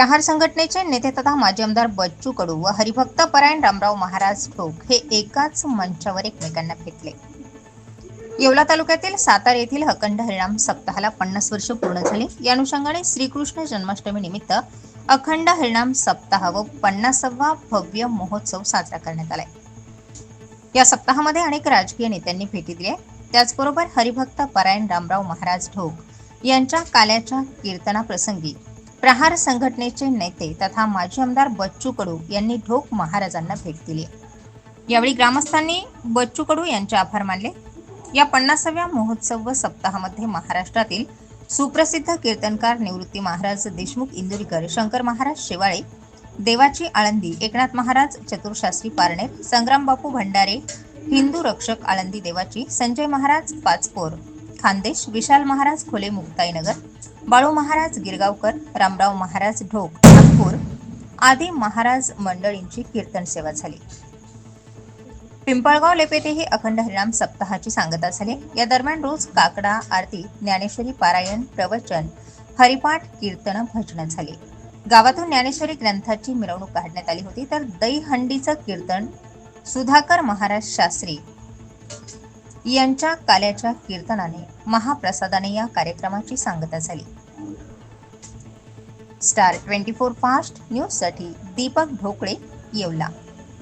प्रहार संघटनेचे नेते तथा माजी आमदार बच्चू कडू व हरिभक्त परायण रामराव महाराज ठोक हे एकाच मंचावर एकमेकांना भेटले येवला तालुक्यातील सातार येथील अखंड हरिणाम सप्ताहाला पन्नास वर्ष पूर्ण झाली. या अनुषंगाने श्रीकृष्ण जन्माष्टमी निमित्त अखंड हरिणाम सप्ताह व पन्नासावा भव्य महोत्सव साजरा करण्यात आलाय. या सप्ताहामध्ये अनेक राजकीय नेत्यांनी भेटी दिल्या. त्याचबरोबर हरिभक्त परायण रामराव महाराज ढोक यांच्या काल्याच्या कीर्तनाप्रसंगी प्रहार संघटनेचे नेते तथा माजी आमदार बच्चू कडू यांनी ढोक महाराजांना भेट दिली. यावेळी ग्रामस्थांनी बच्चू कडू यांचे आभार मानले. या पन्नासाव्या महोत्सव व सप्ताहामध्ये महाराष्ट्रातील सुप्रसिद्ध कीर्तनकार निवृत्ती महाराज देशमुख इंदुरीकर शंकर महाराज शेवाळे देवाची आळंदी एकनाथ महाराज चतुर्शास्त्री पारणे संग्राम बापू भंडारे हिंदू रक्षक आळंदी देवाची संजय महाराज पाचपोर खानदेश विशाल महाराज खोले मुक्ताईनगर बाळू महाराज गिरगावकर रामराव महाराज ढोक नागपूर आदी महाराज मंडळींची कीर्तन सेवा झाली. पिंपळगाव लेपेतेही अखंड हरिनाम सप्ताहाची सांगता झाली. या दरम्यान रोज काकडा आरती ज्ञानेश्वरी पारायण प्रवचन हरिपाठ कीर्तन भजन झाले. गावातून ज्ञानेश्वरी ग्रंथाची मिरवणूक काढण्यात आली होती. तर दहीहंडीचं कीर्तन सुधाकर महाराज शास्त्री यांच्या काल्याच्या कीर्तनाने महाप्रसादाने या कार्यक्रमाची सांगता झाली. स्टार ट्वेंटी फोर फास्ट न्यूजसाठी दीपक ढोकळे येवला.